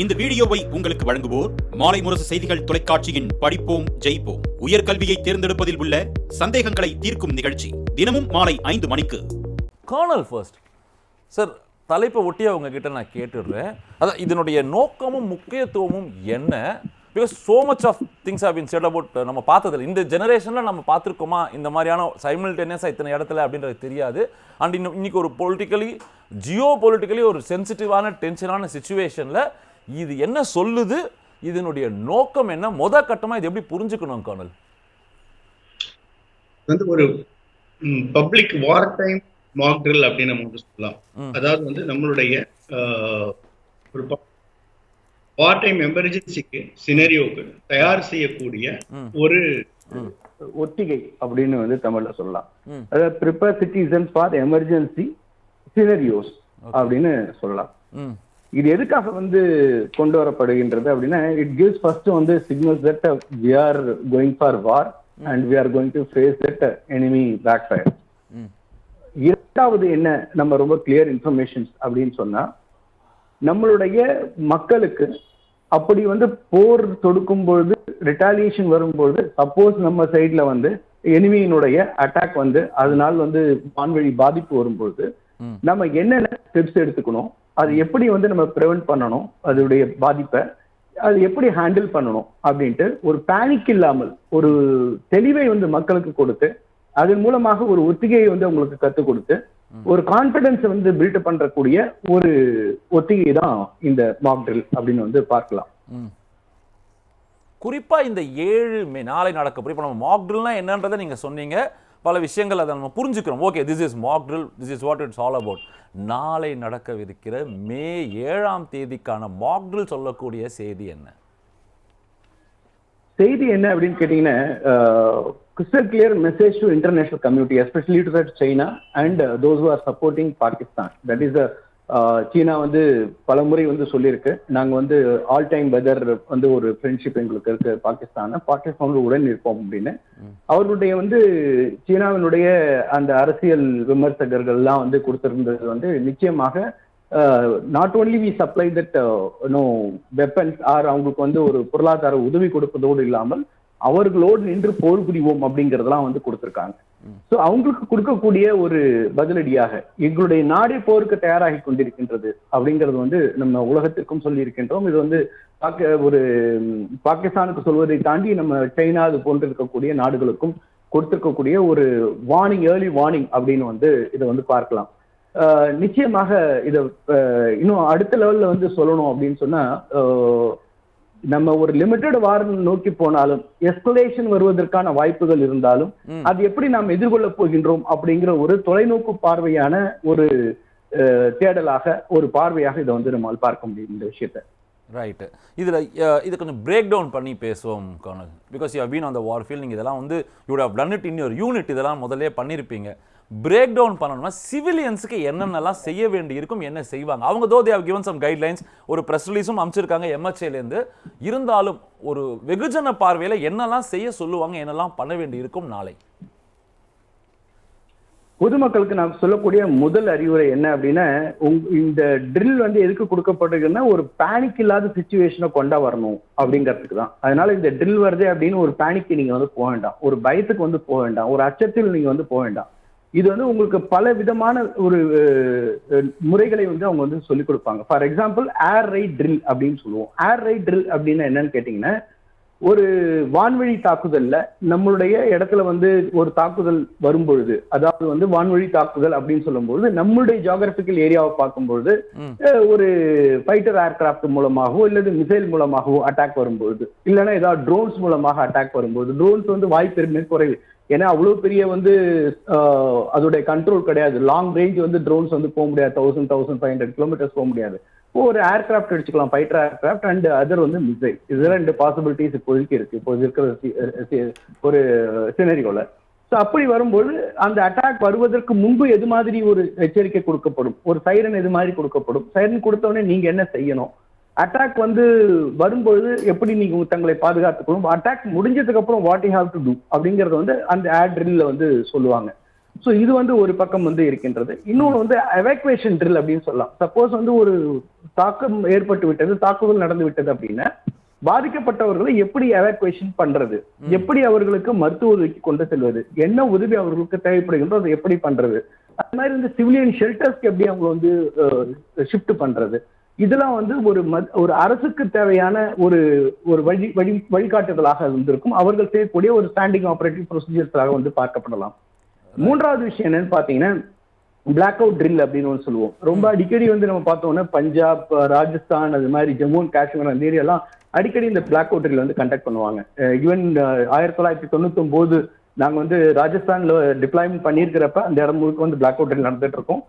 இந்த வீடியோவை உங்களுக்கு வழங்குவோர் மாலை முரசு செய்திகள் தொலைக்காட்சியின் படிப்போம் ஜெயிப்போம். உயர்கல்வியை தேர்ந்தெடுப்பதில் உள்ள சந்தேகங்களை தீர்க்கும் நிகழ்ச்சி தினமும் மாலை ஐந்து மணிக்கு. கர்னல் ஃபர்ஸ்ட் சார் தலைப்பை ஒட்டி அவங்க கிட்ட நான் கேட்டுடுறேன். அதான் இதனுடைய நோக்கமும் முக்கியத்துவமும் என்ன? Because so much of things have been said about நம்ம பார்த்ததில்ல. இந்த ஜெனரேஷனில் நம்ம பார்த்துருக்கோமா? இந்த மாதிரியான சைமில்டேனியஸாக இத்தனை இடத்துல அப்படின்றது தெரியாது. அண்ட் இன்னும் இன்றைக்கி ஒரு பொலிட்டிக்கலி ஜியோ பொலிட்டிக்கலி ஒரு சென்சிட்டிவான டென்ஷனான சுச்சுவேஷனில் இது என்ன சொல்லுது? இதனுடைய நோக்கம் என்ன? முத கட்டமாக இது எப்படி புரிஞ்சுக்கணும் கர்னல்? வந்து ஒரு public war time mock drill அப்படின்னு நம்ம வந்து சொல்லலாம். அதாவது வந்து நம்மளுடைய ஒரு வார் டைம் எமர்ஜென்சிக்கு சினரியோக்கு தயார் செய்யக்கூடிய. ஒரு ஒத்திகை அப்படின்னு வந்து தமிழ்ல சொல்லலாம். அதாவது prepare citizens for emergency scenarios அப்படின்னு சொல்லலாம். இது எதுக்காக வந்து கொண்டு வரப்படுகின்றது அப்படின்னா இட் கிவ்ஸ் ஃபர்ஸ்ட் வந்து signals that we are going for war and we are going to face that enemy back fire இரண்டாவது என்ன நம்ம ரொம்ப கிளியர் இன்ஃபர்மேஷன்ஸ் அப்படின்னு சொன்னா நம்மளுடைய மக்களுக்கு அப்படி வந்து போர் தொடுக்கும் பொழுது ரிட்டாலியேஷன் வரும்பொழுது சப்போஸ் நம்ம சைட்ல வந்து எனிமியினுடைய அட்டாக் வந்து அதனால வந்து வான்வழி பாதிப்பு வரும்பொழுது. நம்ம என்னென்ன ஸ்டெப்ஸ் எடுத்துக்கணும்? அது எப்படி வந்து நம்ம ப்ரிவென்ட் பண்ணணும்? அதோடைய பாதிப்பை அது எப்படி ஹேண்டில் பண்ணணும்? அப்படின்ட்டு ஒரு பேனிக் இல்லாமல் ஒரு தெளிவை வந்து மக்களுக்கு கொடுத்து அதன் மூலமாக ஒரு ஒத்திகையை வந்து உங்களுக்கு கற்றுக் கொடுத்து ஒரு கான்பிடன்ஸ் வந்து பில்ட் பண்றக்கூடிய ஒரு ஒத்திகை தான் இந்த மாக் ட்ரில் அப்படின்னு வந்து பார்க்கலாம். குறிப்பா இந்த ஏழு நாளை நடக்க. இப்போ நம்ம மாக் ட்ரில்னா என்னன்றதை நீங்க சொன்னீங்க. பல விஷயங்கள் அதை நம்ம புரிஞ்சுக்கிறோம். Okay this is mock drill this is what it's all about நாளை நடக்கவிருக்கிற மே ஏழாம் தேதிக்கான மாக் ட்ரில் சொல்லக்கூடிய செய்தி என்ன? செய்தி என்ன அப்படின்னு கேட்டீங்கன்னா crystal clear message to international community especially to China and those are supporting Pakistan that is சீனா வந்து பல முறை வந்து சொல்லியிருக்கு. நாங்க வந்து ஆல் டைம் வெதர் வந்து ஒரு ஃப்ரெண்ட்ஷிப் எங்களுக்கு இருக்கு பாகிஸ்தான பாகிஸ்தானோட உடன் இருப்போம் அப்படின்னு. அவர்களுடைய வந்து சீனாவினுடைய அந்த அரசியல் விமர்சகர்கள்லாம் வந்து கொடுத்திருந்தது வந்து நிச்சயமாக not only we supply that no weapons or அவங்களுக்கு வந்து ஒரு பொருளாதார உதவி கொடுப்பதோடு இல்லாமல் அவர்களோடு நின்று போர் புரிவோம் அப்படிங்கறதெல்லாம் வந்து கொடுத்திருக்காங்க. சோ அவங்களுக்கு கொடுக்கக்கூடிய ஒரு பதிலடியாக எங்களுடைய நாடே போருக்கு தயாராகி கொண்டிருக்கின்றது அப்படிங்கிறது வந்து நம்ம உலகத்திற்கும் சொல்லி இருக்கின்றோம் இது வந்து பாக்க ஒரு பாகிஸ்தானுக்கு சொல்வதை தாண்டி நம்ம சைனா அது போன்று இருக்கக்கூடிய நாடுகளுக்கும் கொடுத்திருக்கக்கூடிய ஒரு வார்னிங் ஏர்லி வார்னிங் அப்படின்னு வந்து இதை வந்து பார்க்கலாம். நிச்சயமாக இதை இன்னும் அடுத்த லெவல்ல வந்து சொல்லணும் அப்படின்னு சொன்னா நம்ம ஒரு லிமிட்டட் வார் நோக்கி போனாலும் எஸ்கலேஷன் வருவதற்கான வாய்ப்புகள் இருந்தாலும். அது எப்படி நாம் எதிர்கொள்ள போகின்றோம் அப்படிங்கிற ஒரு தொலைநோக்கு பார்வையான ஒரு தேடலாக ஒரு பார்வையாக இதை வந்து நம்மால் பார்க்க முடியும் இந்த விஷயத்தை. ரைட்டு இதில் இது கொஞ்சம் பிரேக் டவுன் பண்ணி பேசுவோம் colonel. Because you been on the war field நீங்கள் இதெல்லாம் வந்து you'd have done it in your unit இதெல்லாம் முதல்லே பண்ணியிருப்பீங்க பிரேக் டவுன் பண்ணணும்னா சிவிலியன்ஸுக்கு என்னென்னலாம் செய்ய வேண்டி இருக்கும் என்ன செய்வாங்க? அவங்க though they've given some guidelines ஒரு ப்ரெஸ் ரிலீஸும் அமைச்சிருக்காங்க எம்எச்ஏலேருந்து இருந்தாலும் ஒரு வெகுஜன பார்வையில் என்னெல்லாம் செய்ய சொல்லுவாங்க என்னெல்லாம் பண்ண வேண்டி இருக்கும் நாளை? பொதுமக்களுக்கு நான் சொல்லக்கூடிய முதல் அறிவுரை என்ன அப்படின்னா இந்த ட்ரில் வந்து எதுக்கு கொடுக்கப்பட்டிருக்குன்னா ஒரு பேனிக் இல்லாத சுச்சுவேஷனை கொண்டா வரணும் அப்படிங்கிறதுக்கு தான். அதனால இந்த ட்ரில் வருது அப்படின்னு ஒரு பேனிக்கு நீங்க வந்து போக வேண்டாம். ஒரு பயத்துக்கு வந்து போக வேண்டாம். ஒரு அச்சத்தில் நீங்க வந்து போக வேண்டாம். இது வந்து உங்களுக்கு பல விதமான ஒரு முறைகளை வந்து அவங்க வந்து சொல்லிக் கொடுப்பாங்க. For example air raid drill அப்படின்னு சொல்லுவோம். ஏர் ரைட் ட்ரில் அப்படின்னா என்னன்னு கேட்டீங்கன்னா ஒரு வான்வழி தாக்குதல்ல நம்மளுடைய இடத்துல வந்து ஒரு தாக்குதல் வரும்பொழுது அதாவது வந்து வான்வழி தாக்குதல் அப்படின்னு சொல்லும்பொழுது நம்மளுடைய ஜியாகிரபிக்கல் ஏரியாவை பார்க்கும்பொழுது ஒரு ஃபைட்டர் ஏர்கிராஃப்ட் மூலமாகவோ இல்லது மிசைல் மூலமாகவோ அட்டாக் வரும்பொழுது இல்லைன்னா ஏதாவது ட்ரோன்ஸ் மூலமாக அட்டாக் வரும்போது ட்ரோன்ஸ் வந்து வாய்ப்பு மிக குறைவு ஏன்னா அவ்வளவு பெரிய வந்து அதோடைய கண்ட்ரோல் கிடையாது. லாங் ரேஞ்ச் வந்து ட்ரோன்ஸ் வந்து போக முடியாது. Thousand thousand five hundred kilometres போக முடியாது. ஒரு ஏர்கிராஃப்ட் அடிச்சுக்கலாம். ஃபைட்டர் ஏர்கிராஃப்ட் அண்ட் அதர் வந்து மிசைல் இது ரெண்டு பாசிபிலிட்டிஸ் இப்போதைக்கு இருக்கு. இப்போ இருக்கிற ஒரு சினரியோல ஸோ அப்படி வரும்போது அந்த அட்டாக் வருவதற்கு முன்பு எது மாதிரி ஒரு எச்சரிக்கை கொடுக்கப்படும்? ஒரு சைரன் எது மாதிரி கொடுக்கப்படும்? சைரன் கொடுத்தோடனே நீங்க என்ன செய்யணும்? அட்டாக் வந்து வரும்பொழுது எப்படி நீங்க தங்களை பாதுகாத்துக்கணும்? அட்டாக் முடிஞ்சதுக்கு அப்புறம் what you have to do அப்படிங்கறத வந்து அந்த ஆட் ட்ரில்ல வந்து சொல்லுவாங்க. ஸோ இது வந்து ஒரு பக்கம் வந்து இருக்கின்றது. இன்னொன்று வந்து எவாக்குவேஷன் ட்ரில் அப்படின்னு சொல்லலாம். சப்போஸ் வந்து ஒரு தாக்கம் ஏற்பட்டு விட்டது தாக்குதல் நடந்து விட்டது அப்படின்னா பாதிக்கப்பட்டவர்களை எப்படி எவாக்குவேஷன் பண்றது? எப்படி அவர்களுக்கு மருத்துவ உதவிக்கு கொண்டு செல்வது? என்ன உதவி அவர்களுக்கு தேவைப்படுகின்றோ அதை எப்படி பண்றது? அது மாதிரி இந்த சிவிலியன் ஷெல்டர்ஸ்க்கு எப்படி அவங்க வந்து ஷிஃப்ட் பண்றது? இதெல்லாம் வந்து ஒரு மத்- ஒரு அரசுக்கு தேவையான ஒரு ஒரு வழி வழி வழிகாட்டுதலாக இருந்திருக்கும். அவர்கள் செய்யக்கூடிய ஒரு ஸ்டாண்டிங் ஆபரேட்டிவ் ப்ரொசீஜர்ஸாக வந்து பார்க்கப்படலாம். மூன்றாவது விஷயம் என்னன்னு பாத்தீங்கன்னா பிளாக் அவுட் ட்ரில் அப்படின்னு ஒன்று சொல்லுவோம். ரொம்ப அடிக்கடி வந்து நம்ம பார்த்தோம்னா பஞ்சாப் ராஜஸ்தான் அது மாதிரி ஜம்மு அண்ட் காஷ்மீர் அந்த ஏரியாலாம் அடிக்கடி இந்த பிளாக் அவுட் ட்ரில் வந்து கண்டக்ட் பண்ணுவாங்க. ஈவன் ஆயிரத்தி தொள்ளாயிரத்தி தொண்ணூத்தொன்பது நாங்க வந்து ராஜஸ்தான்ல டிப்ளாய்மெண்ட் பண்ணியிருக்கிறப்ப அந்த இடம் முழுக்க வந்து பிளாக் அவுட் ட்ரில் நடந்துட்டு இருக்கோம்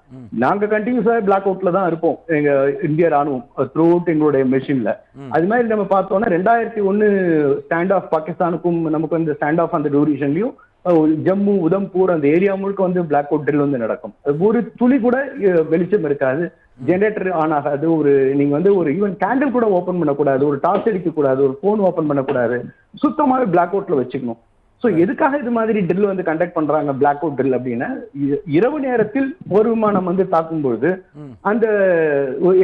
நாங்க கண்டினியூஸா பிளாக் அவுட்ல தான் இருப்போம். எங்க இந்திய ராணுவம் த்ரூ அவுட் எங்களுடைய மெஷின்ல அது மாதிரி நம்ம பார்த்தோம்னா ரெண்டாயிரத்தி ஒன்னு ஸ்டாண்ட் ஆஃப் பாகிஸ்தானுக்கும் நமக்கு வந்து ஸ்டாண்ட் ஆஃப் அந்த டூரிஷன்லயும் ஜம்மு உதம்பூர் அந்த ஏரியா முழுக்க வந்து பிளாக் அவுட் ட்ரில் வந்து நடக்கும். ஒரு துளி கூட வெளிச்சம் இருக்காது. ஜெனரேட்டர் ஆன் ஆகாது. ஒரு நீங்க வந்து ஒரு ஈவன் கேண்டில் கூட ஓபன் பண்ணக்கூடாது. ஒரு டார்ச் அடிக்க கூடாது ஒரு போன் ஓபன் பண்ணக்கூடாது. சுத்தமாவே பிளாக் அவுட்ல வச்சுக்கணும். சோ எதுக்காக இது மாதிரி ட்ரில் வந்து கண்டக்ட் பண்றாங்க? பிளாக் அவுட் ட்ரில் அப்படின்னா இரவு நேரத்தில் போர் விமானம் வந்து தாக்கும் பொழுது அந்த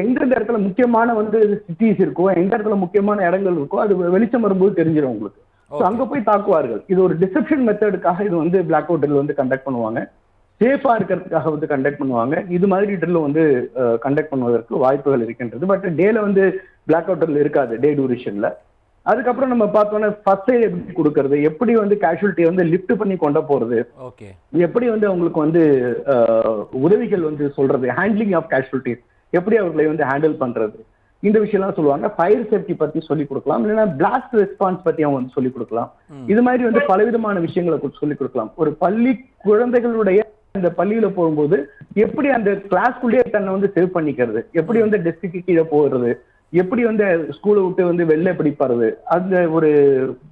எந்தெந்த இடத்துல முக்கியமான வந்து சிட்டிஸ் இருக்கோ எந்த இடத்துல முக்கியமான இடங்கள் இருக்கோ அது வெளிச்சம் வரும்போது தெரிஞ்சிடும் உங்களுக்கு. So அங்க போய் தாக்குவார்கள். இது ஒரு டிசெப்ஷன் மெத்தடுக்காக இது வந்து பிளாக் அவுட் ட்ரில் வந்து கண்டக்ட் பண்ணுவாங்க. சேஃபா இருக்கிறதுக்காக வந்து கண்டக்ட் பண்ணுவாங்க. இது மாதிரி ட்ரில் வந்து கண்டக்ட் பண்ணுவதற்கு வாய்ப்புகள் இருக்கின்றது. பட் டேல வந்து பிளாக் அவுட் ட்ரில் இருக்காது டே டூரேஷன்ல அதுக்கப்புறம் நம்ம பார்த்தோன்னா ஃபர்ஸ்ட் எய்ட் எப்படி கொடுக்கறது? எப்படி வந்து கேஷுவலிட்டியை வந்து லிஃப்ட் பண்ணி கொண்டு போறது? ஓகே எப்படி வந்து அவங்களுக்கு வந்து உதவிகள் வந்து சொல்றது? ஹேண்ட்லிங் ஆஃப் கேஷுவலிட்டிஸ் எப்படி அவர்களை வந்து ஹேண்டில் பண்றது? இந்த விஷயம்லாம் சொல்லுவாங்க. ஃபயர் சேஃப்டி பத்தி சொல்லி கொடுக்கலாம். இல்லைன்னா பிளாஸ்ட் ரெஸ்பான்ஸ் பத்தி அவங்க வந்து சொல்லி கொடுக்கலாம். இது மாதிரி வந்து பலவிதமான விஷயங்களை கு- சொல்லி கொடுக்கலாம். ஒரு பள்ளி குழந்தைகளுடைய அந்த பள்ளியில போகும்போது எப்படி அந்த கிளாஸ்க்குள்ளேயே தன்னை வந்து சேவ் பண்ணிக்கிறது? எப்படி வந்து டெஸ்க்கு கீழே போகிறது எப்படி வந்து ஸ்கூலை விட்டு வந்து வெளில எப்படி அந்த ஒரு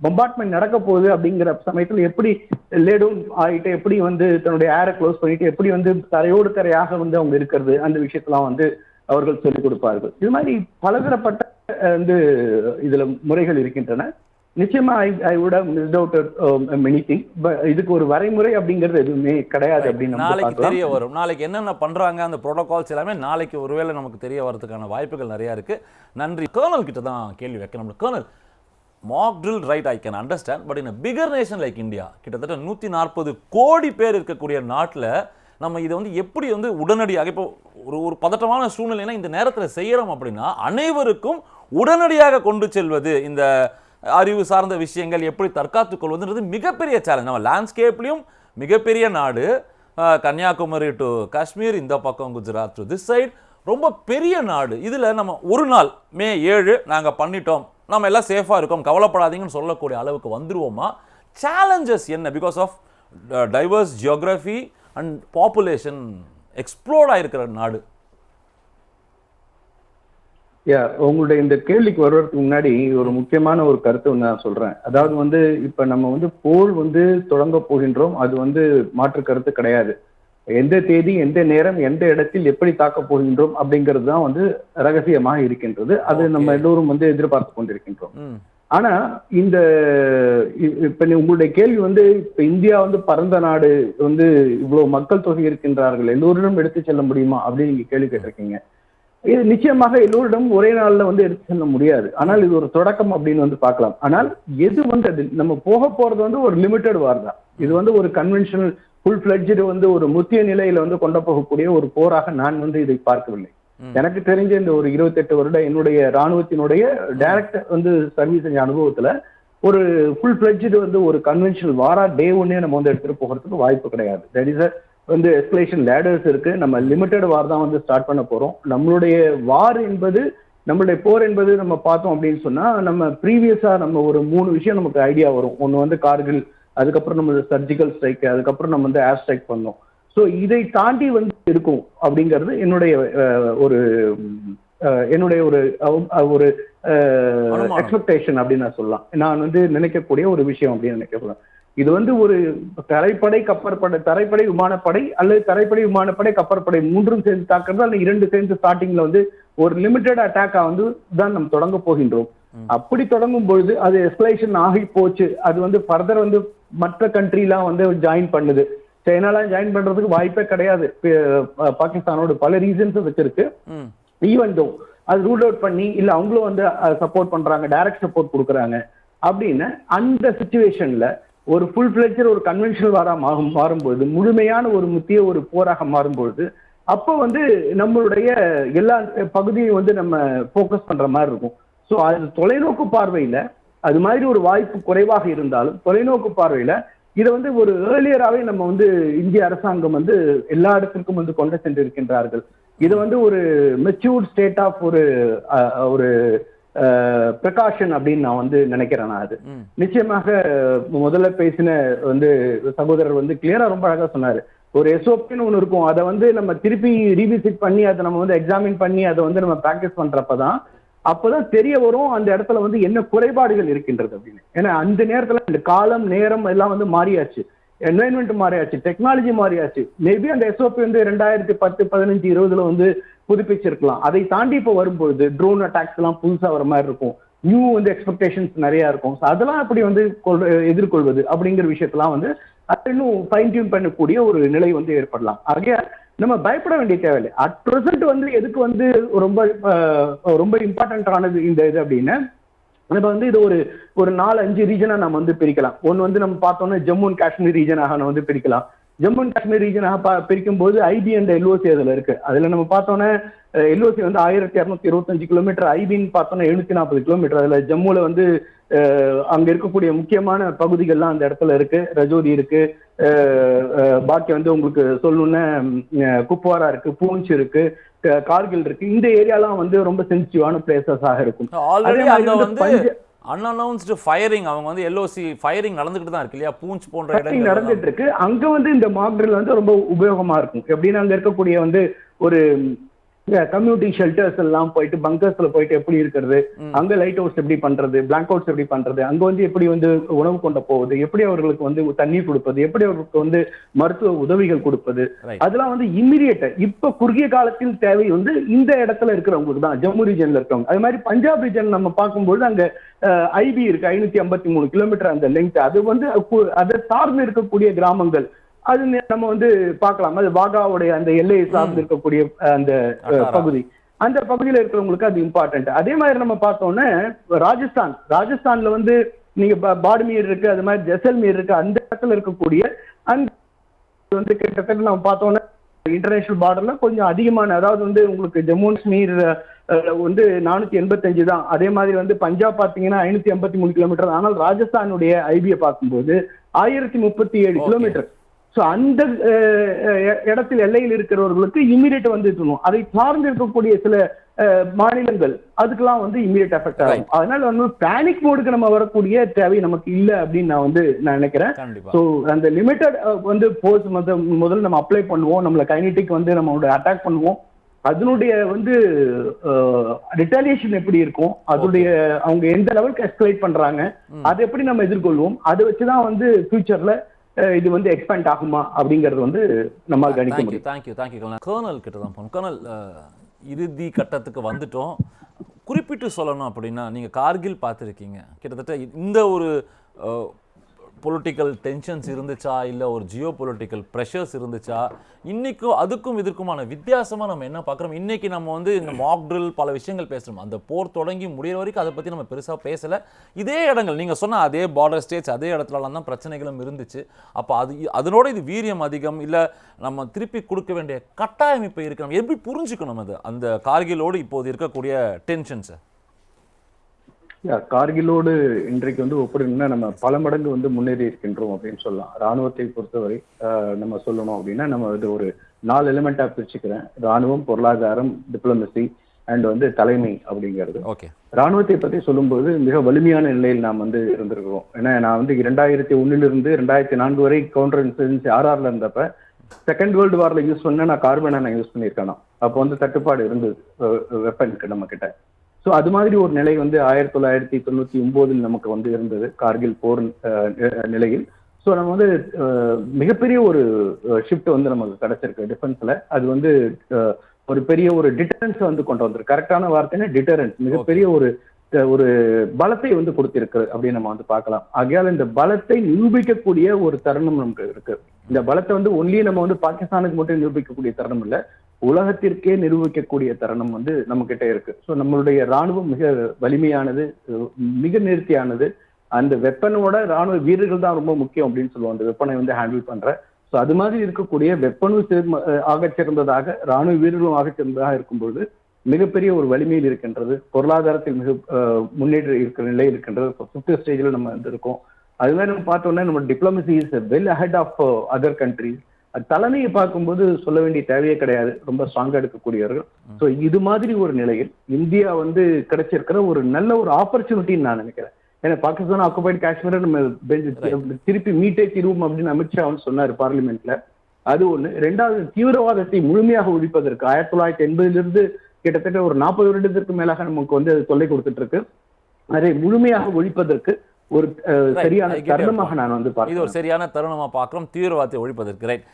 பம்பார்ட்மெண்ட் நடக்க போகுது அப்படிங்கிற சமயத்தில் எப்படி லேடவுன் ஆகிட்டு எப்படி வந்து தன்னுடைய ஏரை க்ளோஸ் பண்ணிட்டு எப்படி வந்து தரையோடு தரையாக வந்து அவங்க இருக்கிறது அந்த விஷயத்தெல்லாம் வந்து அவர்கள் சொல்லிக் கொடுப்பார்கள். இது மாதிரி பலதரப்பட்ட வந்து இதுல முறைகள் இருக்கின்றன. நிச்சயமா I I have missed out many thing இதுக்கு ஒரு வரைமுறை அப்படிங்கிறது எதுவுமே கிடையாது அப்படின்னு நாளைக்கு தெரிய வரும். நாளைக்கு என்னென்ன பண்றாங்க அந்த ப்ரோட்டோகால்ஸ் எல்லாமே நாளைக்கு ஒருவேளை நமக்கு தெரிய வரதுக்கான வாய்ப்புகள் நிறைய இருக்கு. நன்றி. கேர்னல் கிட்ட தான் கேள்வி வைக்கணும். Colonel mock drill right I can understand but in bigger nation like India கிட்டத்தட்ட நூற்றி நாற்பது கோடி பேர் இருக்கக்கூடிய நாட்டில் நம்ம இதை வந்து எப்படி வந்து உடனடியாக இப்போ ஒரு ஒரு பதட்டமான சூழ்நிலைனா இந்த நேரத்தில் செய்கிறோம் அப்படின்னா அனைவருக்கும் உடனடியாக கொண்டு செல்வது இந்த அறிவு சார்ந்த விஷயங்கள் எப்படி தற்காத்துக் கொள்வதுன்றது மிகப்பெரிய சேலஞ்ச் நம்ம லேண்ட்ஸ்கேப்லேயும் மிகப்பெரிய நாடு. கன்னியாகுமரி டு காஷ்மீர் இந்த பக்கம் குஜராத் டு திஸ் சைடு ரொம்ப பெரிய நாடு. இதில் நம்ம ஒரு நாள் மே ஏழு நாங்கள் பண்ணிட்டோம். நம்ம எல்லாம் சேஃபாக இருக்கோம். கவலைப்படாதீங்கன்னு சொல்லக்கூடிய அளவுக்கு வந்துடுவோமா சேலஞ்சஸ் என்ன? Because of diverse geography and population explored இருக்கிற நாடு. யா உங்களுடைய இந்த கேள்விக்கு வருவதற்கு முன்னாடி ஒரு முக்கியமான ஒரு கருத்து ஒன்று நான் சொல்றேன். அதாவது வந்து இப்ப நம்ம வந்து போர் வந்து தொடங்க போகின்றோம் அது வந்து மாற்று கருத்து கிடையாது. எந்த தேதி எந்த நேரம் எந்த இடத்தில் எப்படி தாக்க போகின்றோம் அப்படிங்கிறது தான் வந்து ரகசியமாக இருக்கின்றது. அது நம்ம எல்லோரும் வந்து எதிர்பார்த்து கொண்டிருக்கின்றோம். ஆனா இந்த இப்ப நீ- உங்களுடைய கேள்வி வந்து இப்ப இந்தியா வந்து பரந்த நாடு வந்து இவ்வளவு மக்கள் தொகை இருக்கின்றார்கள் எல்லோரிடம் எடுத்து செல்ல முடியுமா அப்படின்னு நீங்க கேள்வி கேட்டிருக்கீங்க. இது நிச்சயமாக எல்லோரிடம் ஒரே நாள்ல வந்து எடுத்து செல்ல முடியாது. ஆனால் இது ஒரு தொடக்கம் அப்படின்னு வந்து பார்க்கலாம். ஆனால் எது வந்து அது நம்ம போக போறது வந்து ஒரு லிமிட்டட் வார் தான். இது வந்து ஒரு கன்வென்ஷனல் ஃபுல் ஃபிளட்ஜு வந்து ஒரு முத்திய நிலையில வந்து கொண்டு போகக்கூடிய ஒரு போராக நான் வந்து இதை பார்க்கவில்லை. எனக்கு தெரிஞ்ச இந்த ஒரு இருபத்தெட்டு வருட என்னுடைய ராணுவத்தினுடைய டைரக்ட் வந்து சர்வீஸ் செஞ்ச அனுபவத்துல ஒரு ஃபுல் ஃபிளட்ஜு வந்து ஒரு கன்வென்ஷனல் வாரா டே ஒன்னே நம்ம வந்து எடுத்துட்டு போகிறதுக்கு வாய்ப்பு கிடையாது. தட் இஸ் வந்து எஸ்கலேஷன் லேடர்ஸ் இருக்கு. நம்ம லிமிட்டட் வார் தான் வந்து ஸ்டார்ட் பண்ண போறோம். நம்மளுடைய வார் என்பது நம்மளுடைய போர் என்பது நம்ம பார்த்தோம் அப்படின்னு சொன்னா நம்ம ப்ரீவியஸா நம்ம ஒரு மூணு விஷயம் நமக்கு ஐடியா வரும். ஒன்னு வந்து கார்கில் அதுக்கப்புறம் நம்ம சர்ஜிக்கல் ஸ்ட்ரைக் அதுக்கப்புறம் நம்ம வந்து ஏர் ஸ்ட்ரைக் பண்ணோம். ஸோ இதை தாண்டி வந்து இருக்கும் அப்படிங்கிறது என்னுடைய ஒரு என்னுடைய ஒரு ஒரு. எக்ஸ்பெக்டேஷன் அப்படின்னு நான் சொல்லலாம். நான் வந்து நினைக்கக்கூடிய ஒரு விஷயம் அப்படின்னு நினைக்கிறேன் இது வந்து ஒரு தரைப்படை கப்பற்படை தரைப்படை விமானப்படை அல்லது தரைப்படை விமானப்படை கப்பற்படை மூன்றும் சேர்ந்து தாக்குறது அல்லது இரண்டு சேர்ந்து ஸ்டார்டிங்ல வந்து ஒரு லிமிட்டட் அட்டாக்கா வந்து தான் நம்ம தொடங்க போகின்றோம். அப்படி தொடங்கும் பொழுது அது எஸ்கலேஷன் ஆகி போச்சு. அது வந்து ஃபர்தர் வந்து மற்ற கண்ட்ரிலாம் வந்து ஜாயின் பண்ணுது. சைனாலாம் ஜாயின் பண்றதுக்கு வாய்ப்பே கிடையாது. பாகிஸ்தானோட பல ரீசன்ஸ் வச்சிருக்கு. ஈவன் தோ அது ரூல் அவுட் பண்ணி இல்ல அவங்களும் வந்து சப்போர்ட் பண்றாங்க டைரக்ட் சப்போர்ட் கொடுக்குறாங்க. அப்படின்னு அந்த சுச்சுவேஷன்ல ஒரு ஃபுல் ஃபிளெக்சர் ஒரு கன்வென்ஷனல் வாரா மாறும் மாறும்பொழுது முழுமையான ஒரு முத்திய ஒரு போராக மாறும்பொழுது அப்போ வந்து நம்மளுடைய எல்லா பகுதியும் வந்து நம்ம ஃபோக்கஸ் பண்ற மாதிரி இருக்கும். ஸோ அது தொலைநோக்கு பார்வையில அது மாதிரி ஒரு வாய்ப்பு குறைவாக இருந்தாலும் தொலைநோக்கு பார்வையில இதை வந்து ஒரு ஏர்லியராகவே நம்ம வந்து இந்திய அரசாங்கம் வந்து எல்லா இடத்திற்கும் வந்து கொண்டு சென்றிருக்கின்றார்கள். இதை வந்து ஒரு மெச்சூர்ட் ஸ்டேட் ஆஃப் ஒரு ஒரு ப்ரிகாஷன் அப்படின்னு நான் வந்து நினைக்கிறேன் நான் அது. நிச்சயமாக முதல்ல பேசின வந்து சகோதரர் வந்து கிளியரா ரொம்ப அழகா சொன்னாரு. ஒரு எஸ்ஓபின்னு ஒன்று இருக்கும். அதை வந்து நம்ம திருப்பி ரீவிசிட் பண்ணி அதை நம்ம வந்து எக்ஸாமின் பண்ணி அதை வந்து நம்ம ப்ராக்டிஸ் பண்றப்பதான் அப்பதான் தெரிய வரும் அந்த இடத்துல வந்து என்ன குறைபாடுகள் இருக்கின்றது அப்படின்னு. ஏன்னா அந்த நேரத்துல இந்த காலம் நேரம் எல்லாம் வந்து மாறியாச்சு. என்வைரன்மெண்ட் மாறியாச்சு டெக்னாலஜி மாறியாச்சு. மேபி அந்த எஸ்ஓபி வந்து ரெண்டாயிரத்தி பத்து பதினஞ்சு இருபதுல வந்து புதுப்பிச்சிருக்கலாம். அதை தாண்டி இப்போ வரும்பொழுது ட்ரோன் அட்டாக்ஸ் எல்லாம் புதுசா வர மாதிரி இருக்கும். நியூ வந்து எக்ஸ்பெக்டேஷன்ஸ் நிறைய இருக்கும். ஸோ அதெல்லாம் அப்படி வந்து கொள்- எதிர்கொள்வது அப்படிங்கிற விஷயத்தெல்லாம் வந்து அது இன்னும் ஃபைன் டியூன் பண்ணக்கூடிய ஒரு நிலை வந்து ஏற்படலாம். ஆகிய நம்ம பயப்பட வேண்டிய தேவையில்லை. அட் ப்ரெசென்ட் வந்து எதுக்கு வந்து ரொம்ப ரொம்ப இம்பார்ட்டண்ட்டானது இந்த இது அப்படின்னு நம்ம வந்து இது ஒரு ஒரு நாலு அஞ்சு ரீஜனா நம்ம வந்து பிரிக்கலாம். ஒன்னு வந்து நம்ம பார்த்தோம்னா ஜம்மு அண்ட் காஷ்மீர் ரீஜனாக நம்ம வந்து பிரிக்கலாம். ஜம்மு அண்ட் காஷ்மீர் ரீஜனாக பிரிக்கும் போது ஐபி அண்ட் எல்ஓசி அதுல இருக்கு. அதுல நம்ம பார்த்தோன்னா எல்ஓசி வந்து ஆயிரத்தி இரநூத்தி இருபத்தஞ்சு கிலோமீட்டர் ஐபின்னு பார்த்தோம்னா எழுநூத்தி நாற்பது கிலோமீட்டர் அதுல ஜம்முல வந்து அங்க இருக்கக்கூடிய முக்கியமான பகுதிகள்லாம் அந்த இடத்துல இருக்கு. ரஜோரி இருக்கு. பாக்கி வந்து உங்களுக்கு சொல்லணும்னா அஹ், குப்வாரா இருக்கு பூஞ்ச் இருக்கு கார்கில் இருக்கு. இந்த ஏரியாலாம் வந்து ரொம்ப சென்சிட்டிவான பிளேசஸாக இருக்கும். அன்அனௌன்ஸ்டு ஃபயரிங் அவங்க வந்து எல்ஓசி ஃபயரிங் நடந்துகிட்டு தான் இருக்கு இல்லையா? பூஞ்ச் போன்ற இடங்கள் நடந்துட்டு இருக்கு. அங்க வந்து இந்த மாக் ட்ரில் வந்து ரொம்ப உபயோகமா இருக்கும். எப்படின்னா அங்க இருக்கக்கூடிய வந்து ஒரு கம்யூனிட்டி ஷெல்டர்ஸ் எல்லாம் போயிட்டு பங்கர்ஸ்ல போயிட்டு எப்படி இருக்கிறது? அங்க லைட் ஹவுஸ் எப்படி பண்றது? பிளாங்க் ஹவுஸ் எப்படி பண்றது? அங்க வந்து எப்படி வந்து உணவு கொண்டு போவது? எப்படி அவர்களுக்கு வந்து தண்ணீர் கொடுப்பது? எப்படி அவர்களுக்கு வந்து மருத்துவ உதவிகள் கொடுப்பது. அதெல்லாம் வந்து இம்மிடியேட் இப்ப குறுகிய காலத்தில் தேவை வந்து இந்த இடத்துல இருக்கிறவங்களுக்கு தான் ஜம்மு ரீஜன்ல இருக்கவங்க அது மாதிரி பஞ்சாப் ரீஜன் நம்ம பார்க்கும்போது அங்க ஐபி இருக்கு ஐநூத்தி ஐம்பத்தி மூணு கிலோமீட்டர் அந்த லெங்க் அது வந்து அதை சார்ந்து இருக்கக்கூடிய கிராமங்கள். அது நம்ம வந்து பார்க்கலாம். அது வாகாவுடைய அந்த எல்லையை சார்ந்து இருக்கக்கூடிய அந்த. பகுதி. அந்த பகுதியில இருக்கிறவங்களுக்கு அது இம்பார்ட்டன்ட் அதே மாதிரி நம்ம பார்த்தோம்னா ராஜஸ்தான். ராஜஸ்தான்ல வந்து நீங்க பாடுமீர் இருக்கு அது மாதிரி ஜெசல்மீர் இருக்கு அந்த இடத்துல இருக்கக்கூடிய அந்த வந்து கிட்டத்தட்ட நம்ம பார்த்தோம்னா இன்டர்நேஷனல் பார்டர்ல கொஞ்சம் அதிகமான அதாவது வந்து உங்களுக்கு ஜம்மு காஷ்மீர் வந்து நானூத்தி எண்பத்தஞ்சு தான். அதே மாதிரி வந்து பஞ்சாப் பாத்தீங்கன்னா ஐநூத்தி எண்பத்தி மூணு கிலோமீட்டர் ஆனால் ராஜஸ்தானுடைய ஐபியை பார்க்கும்போது ஆயிரத்தி முப்பத்தி ஏழு. கிலோமீட்டர் சோ அந்த இடத்தில் எல்லையில் இருக்கிறவர்களுக்கு இமீடியட் வந்து இருக்கணும் அதை சார்ந்து இருக்கக்கூடிய சில மாநிலங்கள் அதுக்கெல்லாம் வந்து இமீடியட் எஃபெக்ட் ஆகும். அதனால வந்து பேனிக் மோடுக்கு நம்ம வரக்கூடிய தேவை நமக்கு இல்ல அப்படின்னு நான் வந்து நான் நினைக்கிறேன். ஸோ அந்த லிமிட்டட் வந்து போர்ஸ் முதல்ல நம்ம அப்ளை பண்ணுவோம். நம்மள கைனட்டிக் வந்து நம்மளோட அட்டாக் பண்ணுவோம். அதனுடைய வந்து ரிட்டாலியேஷன் எப்படி இருக்கும்? அதனுடைய அவங்க எந்த லெவலுக்கு எஸ்கலேட் பண்றாங்க? அதை எப்படி நம்ம எதிர்கொள்வோம்? அதை வச்சுதான் வந்து ஃபியூச்சர்ல இது வந்து எக்ஸ்பேண்ட் ஆகுமா அப்படிங்கறது வந்து நம்மால் கணிக்க முடியும். தேங்க்யூ தேங்க்யூ கர்னல் கிட்ட தான் போகணும். கர்னல் இறுதி கட்டத்துக்கு வந்துட்டோம். குறிப்பிட்டு சொல்லணும் அப்படின்னா நீங்கள் கார்கில் பார்த்துருக்கீங்க. கிட்டத்தட்ட இந்த ஒரு பொலிட்டிக்கல் டென்ஷன்ஸ் இருந்துச்சா? இல்லை ஒரு ஜியோ பொலிட்டிக்கல் ப்ரெஷர்ஸ் இருந்துச்சா? இன்றைக்கும் அதுக்கும் இதற்குமான வித்தியாசமாக நம்ம என்ன பார்க்குறோம்? இன்றைக்கி நம்ம வந்து இந்த மாக்ட்ரில் பல விஷயங்கள் பேசுகிறோம் அந்த போர் தொடங்கி முடிகிற வரைக்கும் அதை பற்றி நம்ம பெருசாக பேசலை. இதே இடங்கள் நீங்கள் சொன்ன அதே பார்டர் ஸ்டேட்ஸ் அதே இடத்துலலாம் தான் பிரச்சனைகளும் இருந்துச்சு. அப்போ அது அதனோட இது வீரியம் அதிகம் இல்லை நம்ம திருப்பி கொடுக்க வேண்டிய கட்டாயமைப்பு இருக்கிறோம் எப்படி புரிஞ்சுக்கணும் அது? அந்த கார்கிலோடு இப்போது இருக்கக்கூடிய டென்ஷன்ஸை யா, கார்கிலோடு இன்றைக்கு வந்து ஒப்பிடணும்னா நம்ம பல மடங்கு வந்து முன்னேறி இருக்கின்றோம் அப்படின்னு சொல்லலாம். ராணுவத்தை பொறுத்தவரை நம்ம சொல்லணும் அப்படின்னா நம்ம இது ஒரு நாலு எலிமெண்டா பிரிச்சுக்கிறேன். ராணுவம் பொருளாதாரம் டிப்ளமசி அண்ட் வந்து தலைமை அப்படிங்கிறது. ஓகே ராணுவத்தை பத்தி சொல்லும்போது மிக வலிமையான நிலையில் நாம் வந்து இருந்திருக்கிறோம். ஏன்னா நான் வந்து இரண்டாயிரத்தி ஒன்னிலிருந்து ரெண்டாயிரத்தி நான்கு வரை கவுண்டர் இன்சூரன்ஸ் ஆர்ஆர்ல இருந்தப்ப செகண்ட் வேர்ல்டு வார்ல யூஸ் பண்ண நான் கார்பனை நான் யூஸ் பண்ணியிருக்கேன் அப்போ வந்து தட்டுப்பாடு இருந்தது வெப்பனுக்கு நம்ம கிட்ட. ஸோ அது மாதிரி ஒரு நிலை வந்து ஆயிரத்தி தொள்ளாயிரத்தி தொண்ணூத்தி ஒன்பதில் நமக்கு வந்து இருந்தது கார்கில் போர் நிலையில். ஸோ நம்ம வந்து மிகப்பெரிய ஒரு ஷிஃப்ட் வந்து நமக்கு கிடைச்சிருக்கு டிஃபென்ஸ்ல அது வந்து ஒரு பெரிய ஒரு டிட்டரன்ஸ் வந்து கொண்டு வந்திருக்கு. கரெக்டான வார்த்தைன்னா டிட்டரன்ஸ் மிகப்பெரிய ஒரு ஒரு பலத்தை வந்து கொடுத்திருக்கு அப்படின்னு நம்ம வந்து பார்க்கலாம். ஆகையால் இந்த பலத்தை நிரூபிக்கக்கூடிய ஒரு தருணம் நமக்கு இருக்கு. இந்த பலத்தை வந்து ஒன்லி நம்ம வந்து பாகிஸ்தானுக்கு மட்டும் நிரூபிக்கக்கூடிய தருணம் இல்ல. உலகத்திற்கே நிரூபிக்கக்கூடிய தருணம் வந்து நம்ம கிட்ட இருக்கு. ஸோ நம்மளுடைய ராணுவம் மிக வலிமையானது மிக நேர்த்தியானது. அந்த வெப்பனோட ராணுவ வீரர்கள் தான் ரொம்ப முக்கியம் அப்படின்னு சொல்லுவோம். அந்த வெப்பனை வந்து ஹேண்டில் பண்ற. ஸோ அது மாதிரி இருக்கக்கூடிய வெப்பனும் சிறந்த- ஆகச் சிறந்ததாக ராணுவ வீரர்களும் ஆகச் சிறந்ததாக இருக்கும்பொழுது மிகப்பெரிய ஒரு வலிமையில் இருக்கின்றது. பொருளாதாரத்தில் மிக முன்னேற்ற இருக்கிற நிலை இருக்கின்றது. ஃபிஃப்த் ஸ்டேஜில் நம்ம இருக்கோம் அது மாதிரி நம்ம பார்த்தோம்னா நம்ம diplomacy is well ahead of other countries தலைமையை பார்க்கும்போது சொல்ல வேண்டிய தேவையே கிடையாது. ரொம்ப ஸ்ட்ராங்கா எடுக்கக்கூடியவர்கள். ஸோ இது மாதிரி ஒரு நிலையில் இந்தியா வந்து கிடைச்சிருக்கிற ஒரு நல்ல ஒரு ஆப்பர்ச்சுனிட்டின்னு நான் நினைக்கிறேன். ஏன்னா பாகிஸ்தான் ஆக்குபைடு காஷ்மீரை நம்ம பெஞ்சு- திருப்பி மீட்டே தீர்வோம் அப்படின்னு அமித்ஷா வந்து சொன்னார் பார்லிமெண்ட்ல அது ஒண்ணு. ரெண்டாவது தீவிரவாதத்தை முழுமையாக ஒழிப்பதற்கு ஆயிரத்தி தொள்ளாயிரத்தி எண்பதிலிருந்து கிட்டத்தட்ட ஒரு நாற்பது வருடத்திற்கு மேலாக நமக்கு வந்து அது தொல்லை கொடுத்துட்டு இருக்கு. அதை முழுமையாக ஒழிப்பதற்கு ஒரு. சரியான தருணமாக. நான் வந்து இது ஒரு சரியான தருணமா பார்க்குறோம் தீவிரவாதத்தை ஒழிப்பதற்கு ரைட்